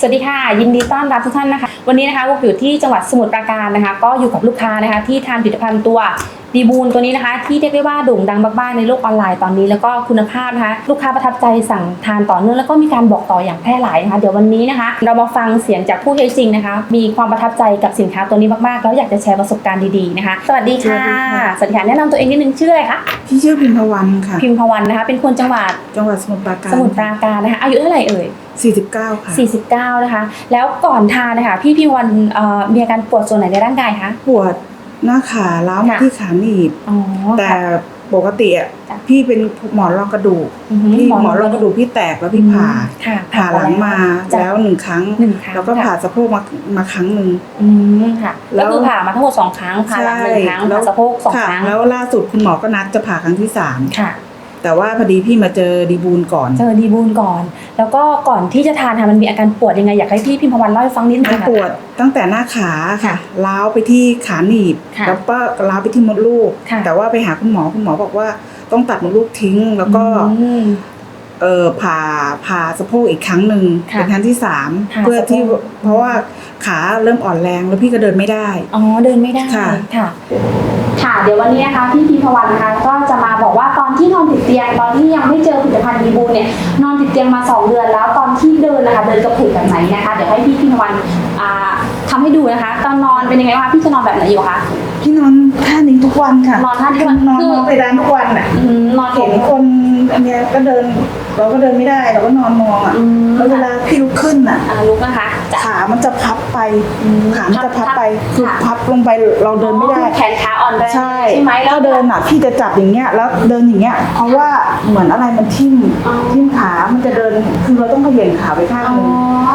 สวัสดีค่ะ ยินดีต้อนรับทุกท่านนะคะ วันนี้นะคะพวกอยู่ที่จังหวัดสมุทรปราการนะคะ ก็อยู่กับลูกค้านะคะที่ทานผลิตภัณฑ์ตัว ดีบูนตัวนี้นะคะ ที่เรียกได้ว่าโด่งดังมากๆในโลกออนไลน์ตอนนี้แล้วก็คุณภาพนะคะลูกค้าประทับใจสั่งทานต่อเนื่องแล้วก็มีการบอกต่ออย่างแพร่หลายนะคะเดี๋ยววันนี้นะคะ เรามาฟังเสียงจากผู้ใช้จริงนะคะ มีความประทับใจกับสินค้าตัวนี้มากๆแล้วอยากจะแชร์ประสบการณ์ดีๆนะคะสวัสดีค่ะสวัสดีค่ะสวัสดีค่ะแนะนำตัวเองนิดนึงชื่ออะไรคะพี่ชื่อพิมพวันค่ะพิมพวันนะคะ เป็นคนจังหวัดจังหวัดสมุทรปราการสมุทรปราการนะคะอายุเท่าไหร่เอ่ย49 ค่ะ 49 นะคะ แล้วก่อนทานนะคะ พี่พี่วันเอ่อมีอาการปวดส่วนไหนในร่างกายคะ ปวด หน้าขาล้าวมาค่ะ ที่ขาหนีบ อ๋อแต่ค่ะ ปกติอะจ้ะพี่เป็นหมอนรองกระดูกอือฮึพี่หมอนรองกระดูกพี่แตกแล้วพี่ผ่าค่ะผ่าหลังมาจ้ะแล้วหนึ่งครั้ง หนึ่งครั้งแล้วก็ผ่าสะโพกมามาครั้งหนึ่ง อืมค่ะแล้ก็ว คือผ่ามาทั้งหมดสองครั้งผ่าหลังหนึ่งครั้งแล้ผ่าวสะโพกสองค่ะครั้งแล้วล่าสุดคุณหมอก็นัดจะผ่าครั้งที่สามค่ะ แต่ว่าพอดีพี่มาเจอดีบูลก่อน เจอดีบูนก่อน แล้วก็ก่อนที่จะทานค่ะมันมีอาการปวดยังไงอยากให้พี่พิมพวันเล่าให้ฟังนิดนึมันงค่ะปวดตั้งแต่หน้าขาค่ะล้าวไปที่ขาหนีบค่ะแล้วก็ล้าวไปที่มดลูกค่ะแต่ว่าไปหาคุณหมอคุณหมอบอกว่าต้องตัดมดลูกทิ้งแล้วก็อืม เออผ่าผ่าสะโพกอีกครั้งหนึ่งค่ะเป็นครั้งที่สามผ่าเพื่อที่สะโพก เพราะว่าขาเริ่มอ่อนแรงแล้วพี่ก็เดินไม่ได้ อ๋อเดินไม่ได้ค่ะ ค่ะ ค่ะ เดี๋ยววันนี้นะคะพี่พิมพวันนะคะก็จะมาบอกว่าตอนที่นอนติดเตียงตอนที่ยังไม่เจอผลิตภัณฑ์ดีบูนเนี่ยนอนติดเตียงมา 2 เดือนแล้วตอนที่เดินนะคะเดินกระเพกแบบไหนนะคะเดี๋ยวให้พี่พิมพวันอ่าทำให้ดูนะคะ ตอนนอนเป็นยังไงบ้างคะพี่จะนอนแบบไหนอยู่คะ พี่นอนท่านี้ทุกวันค่ะนอนท่านี้ทุกวันนอนคือ นอนไปด้านทุกวันอะอืมนอนเห็นคนอันเนี้ยก็เดิน เราก็เดินไม่ได้เราก็นอนมองอะอืม แล้วเวลาพี่ลุกขึ้นอะ อ่าลุกนะคะจะ ขามันจะพับไปอืมขามันจะพับไปพับคือค่ะ พับลงไปเราเดินไม่ได้อ๋อแขนขาอ่อนแรงใช่ไหมแล้ถ้าวเดินอะพี่จะจับอย่างเงี้ยแล้วเดินอย่างเงี้ย เพราะว่าเหมือนอะไรมันทิ่มอ๋อ ทิ่มขา มันจะเดินคือเราต้องเขย่งขาไปข้างอ๋อหนึง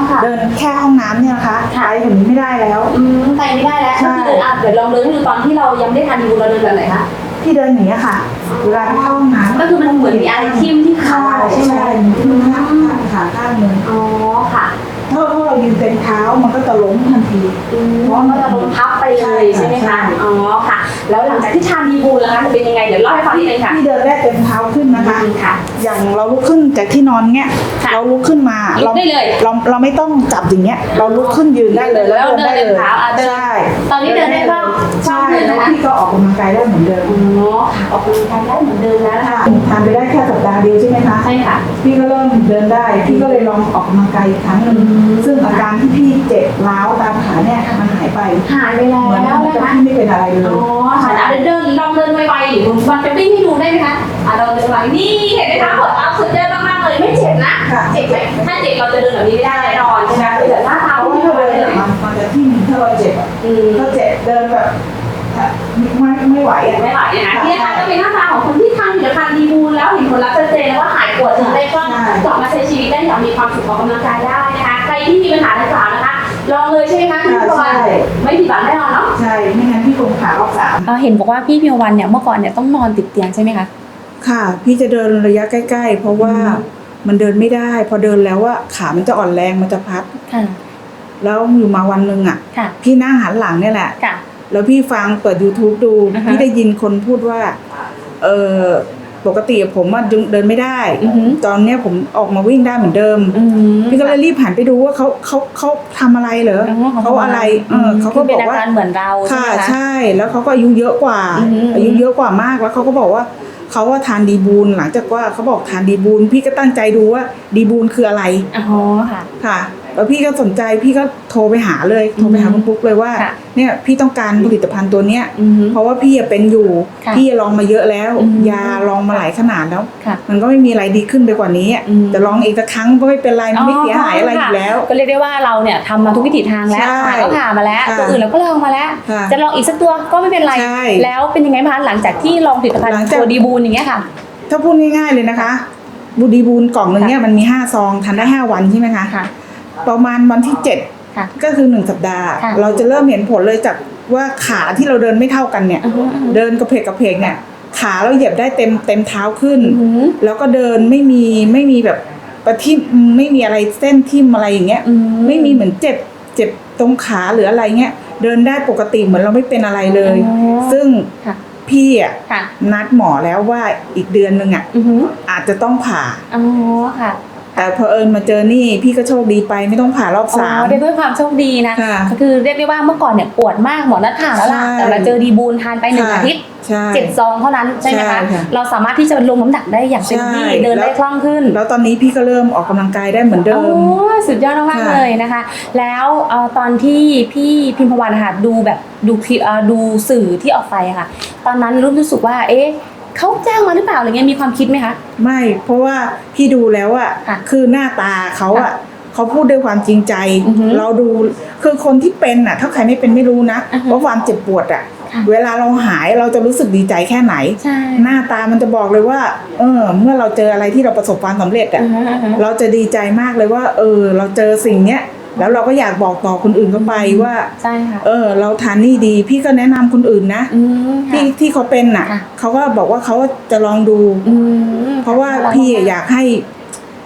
ค่ะ เดินแค่ห้องน้ำเนี่ยนะคะค่ะ ไปถึงนี้ไม่ได้แล้ว อืมไปไม่ได้แล้วใช่ ก็คือเดินอะเดี๋ยวลองเดินให้ดูตอนที่เรายังไม่ได้ทานดีบูนเราเดินแบบไหนคะ พี่เดินอย่างเงี้ยค่ะเวลาไปเข้าห้องน้ำก็คือมันเหมือนมีอะไรทิ่มที่ขา ใช่ใช่ไหมใช่ทิ่มข้างข้างขาข้างหนึงอ๋อค่ะถ้าถ้าเรายืนเต็มเท้ามันก็จะล้มทันที อืมเพราะมันจะลงพับไปเลยใช่ไหมใช่คะอ๋อค่ะ แล้วหลังจากที่ทานดีบูลแล้วคะจะเป็นยังไงเดี๋ยวเล่าให้ฟังนิดนึงค่ะพี่เดินได้เต็มเท้าขึ้นนะคะอืมค่ะ อย่างเราลุกขึ้นจากที่นอนเงี้ย ค่ะเราลุกขึ้นมาลุกเราได้เลยเราเราไม่ต้องจับอย่างเงี้ย เราลุกขึ้นยืนได้เลยแล้วเดินได้เต็มเท้าอะเดิน ใช่ตอนนี้เดินได้บ้าง ใช่บ้างขึ้นแล้วนะคะพี่ก็ออกกำลังกายได้เหมือนเดิมอ๋อค่ะออกกำลังกายได้เหมือนเดิมแล้วนะคะทานไปได้แค่สัปดาห์เดียวใช่ไหมคะใช่ค่ะพี่ก็เริ่มเดินได้พี่ก็เลยลองออกกำลังกายอีกครั้งหนึ่งอืมซึ่งอาการที่พี่เจ็บร้าวตามขาเนี่ยมันหายไปหายไปแล้วเหมือนนะกับคะพี่ไม่เป็นอะไรเลอ๋อยค่ะอะเดินลองเดินไวๆหรือมันจะวิ่งให้ดูได้ไหมคะอะลองเดินไวนี่เห็นไหมคะหัวเท้าสุดเดินมากๆเลยไม่เจ็บนะค่ะเจ็บไหมถ้าเจ็บเราจะเดินแบบนี้ไม่ได้แน่นอนใช่ไหมคือแต่หน้าเท้า จะที่มถ้าเราเจ็บอะอืมถ้าเจ็บเดินแบบไม่ไม่ไหวอะไม่ไหวนะคะที่นะคะก็เป็นหน้าตาของคนที่ทานผลิตภัณฑ์ดีบูลแล้วเห็นผลลัพธ์ชัดเจนแล้วว่าหายปวดถึงได้ก็กลับมาใช้ชีวิตได้อย่างมีความสุขออกกำลังกายได้นะคะ ใครที่มีปัญหาดังกล่าวนะคะ ลองเลยใช่ไหมคะพี่พิมวันไม่ผิดหวังแน่นอนเนาะใช่ ไม่งั้นพี่คงขารอบสามเห็นบอกว่าพี่พิมวันเนี่ยเมื่อก่อนเนี่ยต้องนอนติดเตียงใช่ไหมคะ ค่ะ พี่จะเดินระยะใกล้ ๆ เพราะว่าอืมมันเดินไม่ได้ พอเดินแล้วอะขามันจะอ่อนแรงมันจะพับค่ะ แล้วอยู่มาวันหนึ่งอะค่ะ พี่นั่งหันหลังเนี่ยแหละ ค่ะ แล้วพี่ฟังเปิด YouTube ดูอ่าฮะ พี่ได้ยินคนพูดว่า เออปกติผมอะเดินไม่ได้ อือหือตอนเนี้ยผมออกมาวิ่งได้เหมือนเดิม อืม พี่ก็เลยรีบหันไปดูว่าเขาเขาเขาทำอะไรเหรอเขาอะไรเออเขาก็คืบเป็นอกอาว่าการเหมือนเราใช่ค่ะไหมคะ ใช่แล้วเขาก็อายุเยอะกว่า อือหือออายุเยอะกว่ามากแล้วเขาก็บอกว่าเขาว่าทานดีบูลหลังจากว่าเขาบอกทานดีบูลพี่ก็ตั้งใจดูว่าดีบูลคืออะไรอ๋อค่ะ ค่ะแล้วพี่ก็สนใจพี่ก็โทรไปหาเลยโทรไปหาอือหืคุอณปุ๊กเลยว่า ค่ะเนี่ยพี่ต้องการผลิตภัณฑ์ตัวเนี้ย อืมเพราะว่าพี่อะเป็นอยู่ ค่ะพี่ลองมาเยอะแล้ว อืมยาลองมาหลายขนาดแล้ว ค่ะมันก็ไม่มีอะไรดีขึ้นไปกว่านี้อะอืมแต่ลองอีกสักครั้งก็ไม่เป็นไรมันไม่เสียหายอะไรอยู่แล้ว ก็เรียกได้ว่าเราเนี่ยทำมาทุกวิถีทางแล้วใช่ผ่าก็ผ่ามาแล้วค่ะ ตัวอื่นเราก็ลองมาแล้ว ค่ะ จะลองอีกสักตัวก็ไม่เป็นไร ใช่แล้วเป็นยังไงบ้างหลังจากที่ลองผลิตภัณฑ์หลังจาก ตัวดีบูนอย่างเงี้ยค่ะ ถ้าพูดง่ายๆเลยนะคะ บูดีบูลกล่องหนึ่งเนี่ยมันมีห้าซองทานได้ห้าวันใช่ไหมคะ ค่ะ ประมาณวันที่เจ็ดค่ะก็คือหนึ่งสัปดาห์ ค่ะเราจะเริ่มเห็นผลเลยจากว่าขาที่เราเดินไม่เท่ากันเนี่ย อือฮึอือฮึ เดินกระเพกกระเพกเนี่ย ขาเราเหยียบได้เต็มเต็มเท้าขึ้น อือหือแล้วก็เดินไม่มีไม่มีแบบประทิมไม่มีอะไรเส้นทิ่มอะไรอย่างเงี้ย อืไม่มีเหมือนเจ็บเจ็บตรงขาหรืออะไรเงี้ย เดินได้ปกติเหมือนเราไม่เป็นอะไรเลย อ๋อซึ่งค่ะ พี่อะค่ะนัดหมอแล้วว่าอีกเดือนหนึ่งอะ อือหืออาจจะต้องผ่า อ๋อค่ะ แต่พอเอิญมาเจอนี่พี่ก็โชคดีไปไม่ต้องผ่ารอบอ๋สามอได้ด้วยความโชคดีนะค่ะก็คือเรียกได้ว่าเมื่อก่อนเนี่ยปวดมากหมอนัดผ่าแล้วล่ะใช่แต่มาเจอดีบูนทานไปหนึ่งค่ะอาทิตย์ใช่เจ็ดซองเท่านั้นใช่ไหมใช่คะค่ะเราสามารถที่จะลงน้ำหนักได้อย่างเต็มที่ใช่เดินได้แล้ว คล่องขึ้นแล้วตอนนี้พี่ก็เริ่มออกกำลังกายได้เหมือนเดิโอ้ม สุดยอดมากๆค่ะ เลยนะคะ แล้วเอ่อตอนที่พี่พิมพวันค่ะดูแบบดูคลิปเอ่อดูสื่อที่ออกไปอะค่ะ ตอนนั้นรู้สึกว่าเอ๊ะ เขาจ้างมาหรือเปล่าอะไรเงี้ยมีความคิดไหมคะ ไม่เพราะว่าพี่ดูแล้วอะค่ะคือหน้าตาเขาค่ะอะเขาพูดด้วยความจริงใจ อือหือเราดูคือคนที่เป็นอะถ้าใครไม่เป็นไม่รู้นะอือหือว่าความเจ็บปวดอะค่ะ เวลาเราหายเราจะรู้สึกดีใจแค่ไหน ใช่หน้าตามันจะบอกเลยว่า เออ เมื่อเราเจออะไรที่เราประสบความสำเร็จอะอือฮึอือฮึเราจะดีใจมากเลยว่า เออ เราเจอสิ่งเนี้ย แล้วเราก็อยากบอกต่อคนอื่นเข้าไปว่า ใช่ค่ะ เออ เราทานนี่ดี พี่ก็แนะนำคนอื่นนะอืมค่ะ ที่ที่เขาเป็นน่ะค่ะ เขาก็บอกว่าเขาจะลองดู อืมเพราะว่าพี่อยากให้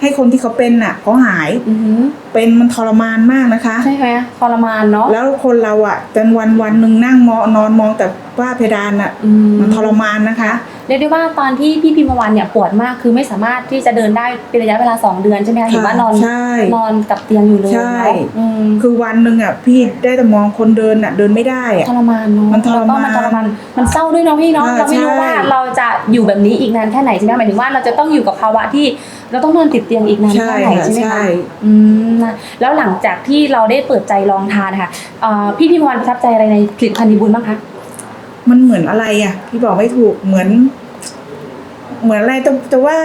ให้คนที่เขาเป็นน่ะเขาหายอืมเป็นมันทรมานมากนะคะ ใช่ไหมทรมานเนาะ แล้วคนเราอะจนวันวันหนึ่งนั่งมองนอนมองแต่ว่าเพดานอะอืมันทรมานนะคะ เรียกได้ว่าตอนที่พี่พิมพวันเนี่ยปวดมากคือไม่สามารถที่จะเดินได้เป็นระยะเวลา 2 เดือนใช่ไหมคะเห็นว่านอนใช่ นอนกับเตียงอยู่เลยใช่ เนาะอืมคือวันหนึ่งอะพี่ได้แต่มองคนเดินอะเดินไม่ได้อะ ทรมานเนาะมันทรมานแล้วก็มันทรมานมันเศร้าด้วยเนาะพี่เนาะอ่าเราไม่รู้ใช่ ว่าเราจะอยู่แบบนี้อีกนานแค่ไหนใช่ไหมหมายถึงว่าเราจะต้องอยู่กับภาวะที่เราต้องนอนติดเตียงอีกนานแค่ไหนใช่ค่ะใช่ไหมใช่คะอืมนะแล้วหลังจากที่เราได้เปิดใจลองทานนะคะเอ่อพี่พิมพวันประทับใจอะไรในผลิตภัณฑ์ดีบุญบ้างคะ มันเหมือนอะไรอะ พี่บอกไม่ถูกเหมือน เหมือนอะไรแต่แต่ว่า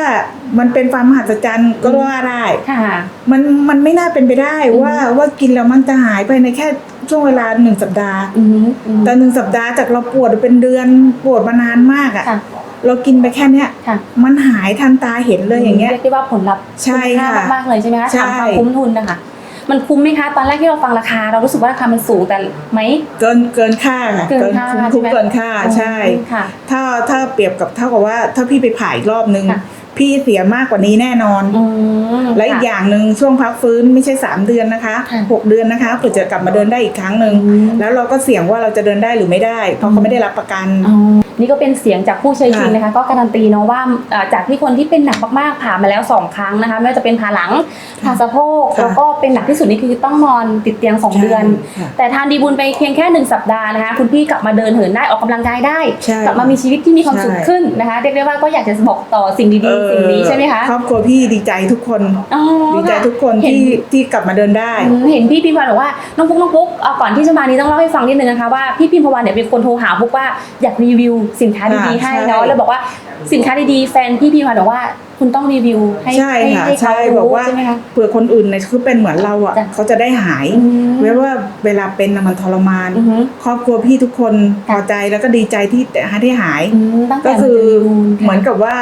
มันเป็นความมหัศจรรย์ก็ว่าได้ค่ะ มันมันไม่น่าเป็นไปได้ว่าว่ากินแล้วมันจะหายไปในแค่ช่วงเวลาหนึ่งสัปดาห์อืมอืมแต่หนึ่งสัปดาห์จากเราปวดเป็นเดือนปวดมานานมากอะ่ะค่ะเรากินไปแค่เนี้ยค่ะมันหายทันตาเห็นเลยอย่างเงี้ยเรียกได้ว่าผลลัพธ์ใช่คุ้มค่าค่ะมากๆเลยใช่ไหมคะใช่ถามความคุ้มทุนนะคะ มันคุ้มไหมคะ ตอนแรกที่เราฟังราคา เรารู้สึกว่าราคามันสูงแต่ไหม เกินเกินค่าค่ะเกินค่าคุ้มใช่คุ้มไหมเกินค่าใช่ค่ะถ้าถ้าเปรียบกับเท่ากับว่า ถ้าพี่ไปผ่าอีกรอบนึง ค่ะ พี่เสียมากกว่านี้แน่นอน อืมและอีกค่ะอย่างหนึ่งช่วงพักฟื้นไม่ใช่3เดือนนะคะค่ะ6เดือนนะคะเผื่อจะกลับมาเดินได้อีกครั้งหนึ่งอืม แล้วเราก็เสี่ยงว่าเราจะเดินได้หรือไม่ได้ เพราะเขาไม่ได้รับประกัน อ๋อนี่ก็เป็นเสียงจากผู้ใช้จริงค่ะนะคะ ก็การันตีเนาะว่าเอ่อจากที่คนที่เป็นหนักมากๆผ่ามาแล้วสองครั้งนะคะ ไม่ว่าจะเป็นผ่าหลังผ่าสะโพกค่ะแล้วก็เป็นหนักที่สุดนี่คือต้องนอนติดเตียงสองเดือนค่ะแต่ทานดีบุญไปเพียงแค่หนึ่งสัปดาห์นะคะ คุณพี่กลับมาเดินเหินได้ออกกำลังกายได้ ใช่กลับมามีชีวิตที่มีความสุขใช่ขึ้นนะคะ เรียกได้ว่าก็อยากจะบอกต่อสิ่งดีๆสิ่งนี้ใช่ไหมคะครอบครัวพี่ดีใจทุกคนอ๋อดีใจค่ะทุกคนเห็นที่ที่กลับมาเดินได้อืมเห็นพี่พิมพ์วันบอกว่าน้องปุ๊กน้องปุ๊กเอาก่อนที่จะมานี้ต้องเล่าให้ฟังนิดนึงนะคะว่าพี่พิมพ์วันเนี่ยเป็นคนโทรหาปุ๊กว่าอยากรีวิวสินค้าดีๆค่ะให้ใช่เนาะแล้วบอกว่าสินค้าดีๆแฟนพี่พิมพ์วันบอกว่าคุณต้องรีวิวให้ใช่ให้ค่ะให้เขาใช่บอรู้กว่าใช่ไหมคะเผื่อคนอื่นเนี่ยคือเป็นเหมือนเราอะจ้ะเขาจะได้หายอืมแม้ว่าเวลาเป็นน่ะมันทรมานอือฮึครอบครัวพี่ทุกคนพค่ะอใจแล้วก็ดีใจที่ได้หายอืมตั้งแต่ก็คือมาจดีบุญเหมือนกับว่า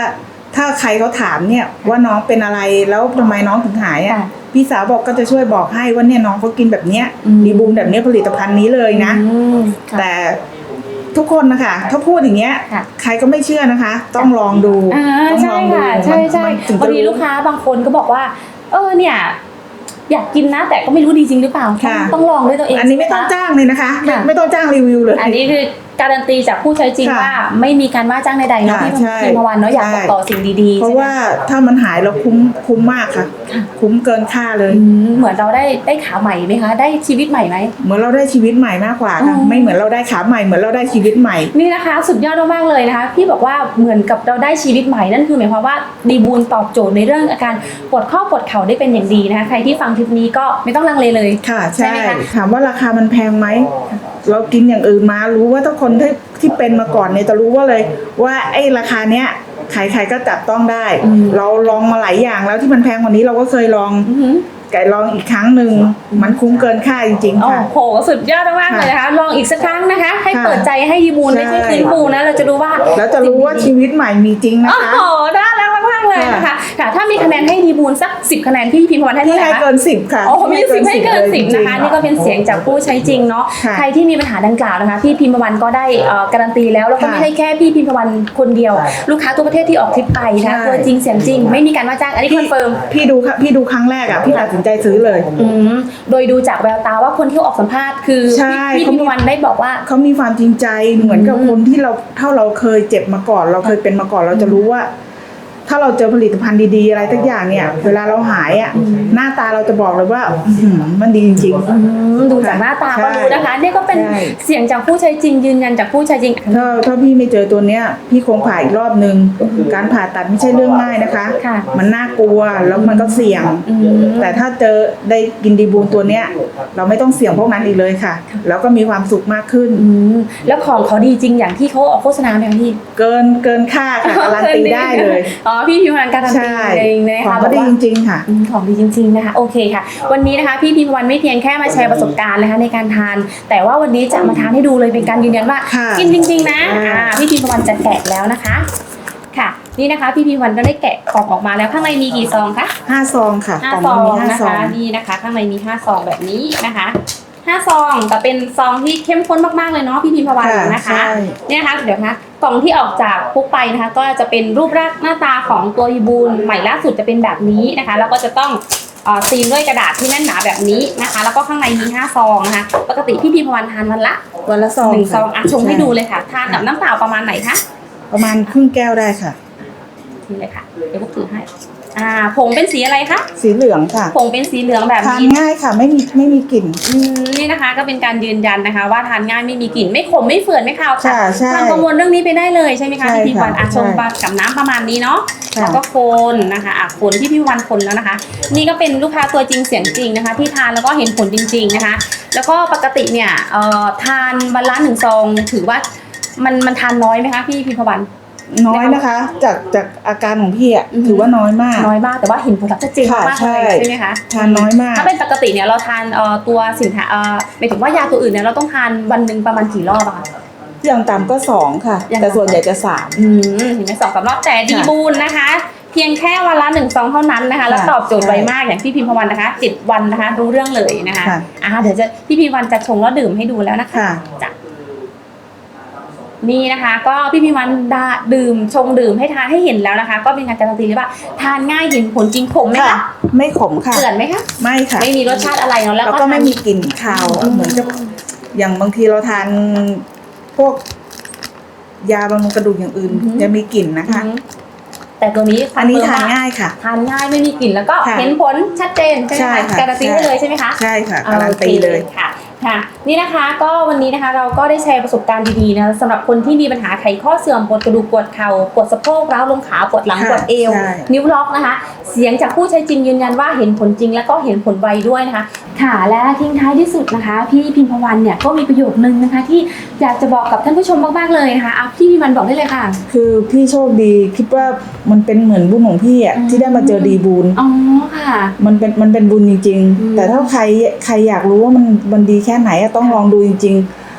ถ้าใครเขาถามเนี่ยว่าน้องเป็นอะไรแล้วทำไมน้องถึงหายอะค่ะพี่สาวบอกก็จะช่วยบอกให้ว่าเนี่ยน้องเขากินแบบเนี้ยอืมดีบูมแบบเนี้ยผลิตภัณฑ์นี้เลยนะอืมค่ะแต่ทุกคนนะคะ ถ้าพูดอย่างเงี้ยค่ะใครก็ไม่เชื่อนะคะ ต้องลองดูอ่าต้องลใช่องดูค่ะใช่ใช่มันถึงบางจะทีรู้ลูกค้าบางคนก็บอกว่า เออเนี่ยอยากกินนะแต่ก็ไม่รู้ดีจริงหรือเปล่า ต้องค่ะต้องลองด้วยตัวเอง อันนี้ไม่ต้องใช่หคะจ้างเลยนะคะไม่ค่ะไม่ต้องจ้างรีวิวเลย อันนี้คือ การันตีจากผู้ใช้จริงค่ะว่าไม่มีการว่าจ้างใดๆเนาะค่ะที่ใช่พิมพ์วันเนาะอยากบอกใช่ต่อสิ่งดีๆเพราะใช่ไหมว่าถ้ามันหายเราคุ้มคุ้มมากค่ะค่ะ คุ้มเกินค่าเลย อืมเหมือนเราได้ได้ขาใหม่ไหมคะ ได้ชีวิตใหม่ไหม เหมือนเราได้ชีวิตใหม่มากกว่าค่ะ อืม ไม่เหมือนเราได้ขาใหม่เหมือนเราได้ชีวิตใหม่ นี่นะคะ สุดยอดมากๆเลยนะคะพี่บอกว่าเหมือนกับเราได้ชีวิตใหม่นั่นคือหมายความว่าดีบูนตอบโจทย์ในเรื่องอาการปวดข้อปวดเข่าได้เป็นอย่างดีนะคะ ใครที่ฟังคลิปนี้ก็ไม่ต้องลังเลเลย ค่ะ ใช่ใช่ไหมคะ ถามว่าราคามันแพงไหม เรากินอย่างอื่นมารู้ว่าถ้าคนที่ที่เป็นมาก่อนเนี่ยจะรู้ว่าเลยว่าไอ้ราคาเนี้ยใครๆก็จับต้องได้อืมเราลองมาหลายอย่างแล้วที่มันแพงกว่านี้เราก็เคยลองอือหือไก่ลองอีกครั้งหนึ่งมันคุ้มเกินค่าจริงๆโอ้ค่ะโหสุดยอดมากๆเลยนะคะลองอีกสักครั้งนะคะ ให้ค่ะเปิดใจให้ดีบูนใช่ไม่ใช่ฟื้นฟูนะเราจะรู้ว่าแล้วจะรู้ว่าชีวิตใหม่มีจริงนะโอ้คะโหน่ารักมากๆ เลยนะคะค่ะถ้ามีคะแนนให้ดีบูนสักสิบคะแนนพี่พิมพ์วันให้ที่เท่าไหร่ให้คะเกินสิบค่ะ โอ้มีสิบให้เกินลยสิบนะคะจริงๆนี่ก็เป็นเสียงจากผู้ใช้จริงเนาะค่ะใครที่มีปัญหาดังกล่าวนะคะ พี่พิมพ์วันก็ได้เอ่อการันตีแล้วแล้วก็ค่ะไม่ใช่แค่พี่พิมพ์วันคนเดียว ลูกค้าทั่วประเทศที่ออกทริปไปนะใช่ตัวจริงเสียงจริง ไม่มีการว่าจ้างอันนี้คอนเฟิร์มพี่ดูค่ะพี่ดูครั้งแรกอะพี่ตัดสินใจซื้อเลยอืมโดยดูจากแววตาว่าคนที่ออกสัมภาษณ์คือใช่พี่พี่พิมพ์วันได้บอกว่าเขามีความจริงใจเหมือนกับอืมคนที่เราเท่าเราเคยเจ็บมาก่อน เราเคยเป็นมาก่อนเราจะรู้ว่า ถ้าเราเจอผลิตภัณฑ์ดีๆ อะไรทุกอย่างเนี่ย เวลาเราหายอะหน้าตาเราจะบอกเลยว่าอื้อหือมันดีจริงอืมดูจากหน้าตาก็รู้นะคะ นี่ก็เป็นใช่ เสียงจากผู้ใช้จริงยืนยันจากผู้ใช้จริง ๆ ถ้าถ้าพี่ไม่เจอตัวเนี้ยพี่คงผ่าอีกรอบนึง การผ่าตัดไม่ใช่เรื่องง่ายนะคะ ค่ะ มันน่ากลัวแล้วมันก็เสี่ยง อืม แต่ถ้าเจอได้กินดีบูนตัวเนี้ยเราไม่ต้องเสี่ยงพวกนั้นอีกเลยค่ะ แล้วก็มีความสุขมากขึ้น อืมแล้วของเขาดีจริงอย่างที่เขาออกโฆษณาไหมคะพี่เกินเกินค่าค่ะการันตีได้เลย อ๋อพี่พิมพ์วันการันตีใช่เองนะของคะก็ดีบอกจว่าริงๆค่ะอืมของดีจริง ๆนะคะ โอเคค่ะ วันนี้นะคะพี่พิมพ์วันไม่เพียงแค่มาแชร์ประสบการณ์นะคะในการทาน แต่ว่าวันนี้จะมาทานให้ดูเลยเป็นการยืนยันว่าค่ะกินจริง ๆ นะอ่าอ่าพี่พิมพ์วันจะแกะแล้วนะคะ ค่ะนี่นะคะพี่พิมพ์วันก็ได้แกะกล่องออกมาแล้วข้างในมีกี่ซองคะห้าซองค่ะห้ากล่องซองมีห้านะซอคะงนี่นะคะ ข้างในมีห้าซองแบบนี้นะคะห้าซองแต่เป็นซองที่เข้มข้นมากๆเลยเนาะพี่พิมพ์พวันค่ะนะคะใช่เนี่ยนะคะเดี๋ยวนะ กล่องที่ออกจากปุ๊กไปนะคะ ก็จะเป็นรูปร่างหน้าตาของตัวยีบูนใหม่ล่าสุดจะเป็นแบบนี้นะคะ แล้วก็จะต้องเอ่อซีนด้วยกระดาษที่แน่นหนาแบบนี้นะคะ แล้วก็ข้างในมี5ซองนะคะ ปกติพี่พิมพ์พวันทานวันละวันละซองหนึ่งซค่ะองอะชงให้ดูเลยค่ะ ทานกับน้ำเปล่าประมาณไหนคะประมาณครึ่งแก้วได้ค่ะนี่เลยค่ะเดี๋ยวพวกถือให้ อ่าผงเป็นสีอะไรคะสีเหลืองค่ะผงเป็นสีเหลืองแบบทานนี้ง่ายค่ะ ไม่มีไม่มีกลิ่น อืมนี่นะคะ ก็เป็นการยืนยันนะคะ ว่าทานง่ายไม่มีกลิ่นไม่ขมไม่เฟื่อนไม่คาวค่ะใช่ใช่ความกังวลเรื่องนี้ไปได้เลยใช่ไหมคะใช่ที่พี่วันค่ะอาชงใช่กับน้ำประมาณนี้เนาะค่ะ แล้วก็คนนะคะอะคนที่พี่วันคนแล้วนะคะ นี่ก็เป็นลูกค้าตัวจริงเสียงจริงนะคะ ที่ทานแล้วก็เห็นผลจริง ๆนะคะ แล้วก็ปกติเนี่ยเอ่อทานวันละหนึ่งซองถือว่ามันมันทานน้อยไหมคะพี่พิมพวัน น้อยนะคะ จากจากอาการของพี่อะอือหือถือว่าน้อยมาก น้อยมากแต่ว่าเห็นผลลัพธ์ชัดเจนค่ะมากๆใช่เลยใช่ไหมคะทานน้อยมาก ถ้าเป็นปกติเนี่ยเราทานเอ่อตัวสินค้าเอ่อหมายถึงว่ายาตัวอื่นเนี่ยเราต้องทานวันหนึ่งประมาณกี่รอบอะคะ อย่างต่ำก็สองค่ะ อย่างแต่ต่ำส่วนใหญ่จะสาม อืมเห็นไหมสองสามรอบแต่ดีค่ะบูนนะคะ เพียงแค่วันละหนึ่งซองเท่านั้นนะคะ แล้วค่ะตอบโจทย์ไวใช่มากอย่างพี่พิมพวันนะคะจิตวันนะคะ รู้เรื่องเลยนะคะค่ะ อ่าเดี๋ยวจะพี่พิมพวันจะชงแล้วดื่มให้ดูแล้วนะคะค่ะ จ้ะ นี่นะคะก็พี่พิมพวันดาดื่มชงดื่มให้ทานให้เห็นแล้วนะคะ ก็เป็นการการันตีเลยว่าทานง่ายเห็นผลจริงขมไหมค่ะคะไม่ขมค่ะเกลื่อนไหมคะไม่ค่ะ ไม่มีรสชาติอะไรเนาะแล้วแล้วก็ก็ไม่ทานมีกลิ่นคาวอืมเหมือนกับอย่างบางทีเราทานพวก ยาบำรุงกระดูกอย่างอื่นจะมีกลิ่นนะคะอืมแต่ตัวนี้อันนี้คทานเฟิร์มว่ง่ายค่ะ ทานง่ายไม่มีกลิ่นแล้วก็ค่ะเห็นผลชัดเจนใช่ไหมใช่คะค่ะการันตีใช่ได้เลยใช่ไหมคะ ใช่ค่ะการันตีเลย โอคค่ะค่ะ นี่นะคะก็วันนี้นะคะเราก็ได้แชร์ประสบการณ์ดีๆนะคะสำหรับคนที่มีปัญหาไขข้อเสื่อมปวดกระดูกปวดเข่าปวดสะโพกร้าวลงขาปวดหลังค่ะปวดเอวใช่นิ้วล็อกนะคะ เสียงจากผู้ใช้จริงยืนยันว่าเห็นผลจริงแล้วก็เห็นผลไวด้วยนะคะ ค่ะและทิ้งท้ายที่สุดนะคะ พี่พิมพวันเนี่ยก็มีประโยคนึงนะคะ ที่อยากจะบอกกับท่านผู้ชมมากๆเลยนะคะอะพี่พิมพวันบอกได้เลยค่ะ คือพี่โชคดีคิดว่ามันเป็นเหมือนบุญของพี่อะอืมที่ได้มาเจอดีบุญอ๋อค่ะ มันเป็นมันเป็นบุญจริงอืมๆแต่ถ้าใครใครอยากรู้ว่ามันมันดีแค่ไหนอะต้องลองดูจริง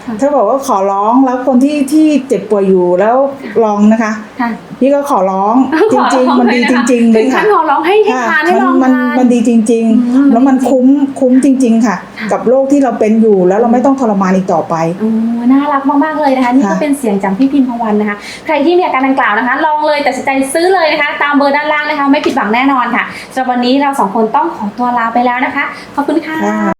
ค่ะๆถ้าบอกว่าขอร้องแล้วคนที่ที่เจ็บป่วยอยู่แล้วลองนะคะค่ะ พี่ก็ขอร้องจขอริงลอๆมันดีเลยจนะคะริงๆเลยถึงค่ะขั้นขอร้องให้ให้ทานให้ลองมันทาน มันดีจริง อืมๆ แล้วมันจริงๆคุ้มคุ้มจริง ๆ ค่ะ ค่ะ กับโรคที่เราเป็นอยู่แล้วเราไม่ต้องทรมานอีกต่อไปอ๋อน่ารักมากๆเลยนะคะ นี่ก็ค่ะเป็นเสียงจากพี่พิมพวันนะคะ ใครที่มีอาการดังกล่าวนะคะ ลองเลยตัดสินใจซื้อเลยนะคะ ตามเบอร์ด้านล่างนะคะ ไม่ผิดหวังแน่นอนค่ะสำหรับวันนี้เราสองคนต้องขอตัวลาไปแล้วนะคะ ขอบคุณค่ะ ค่ะ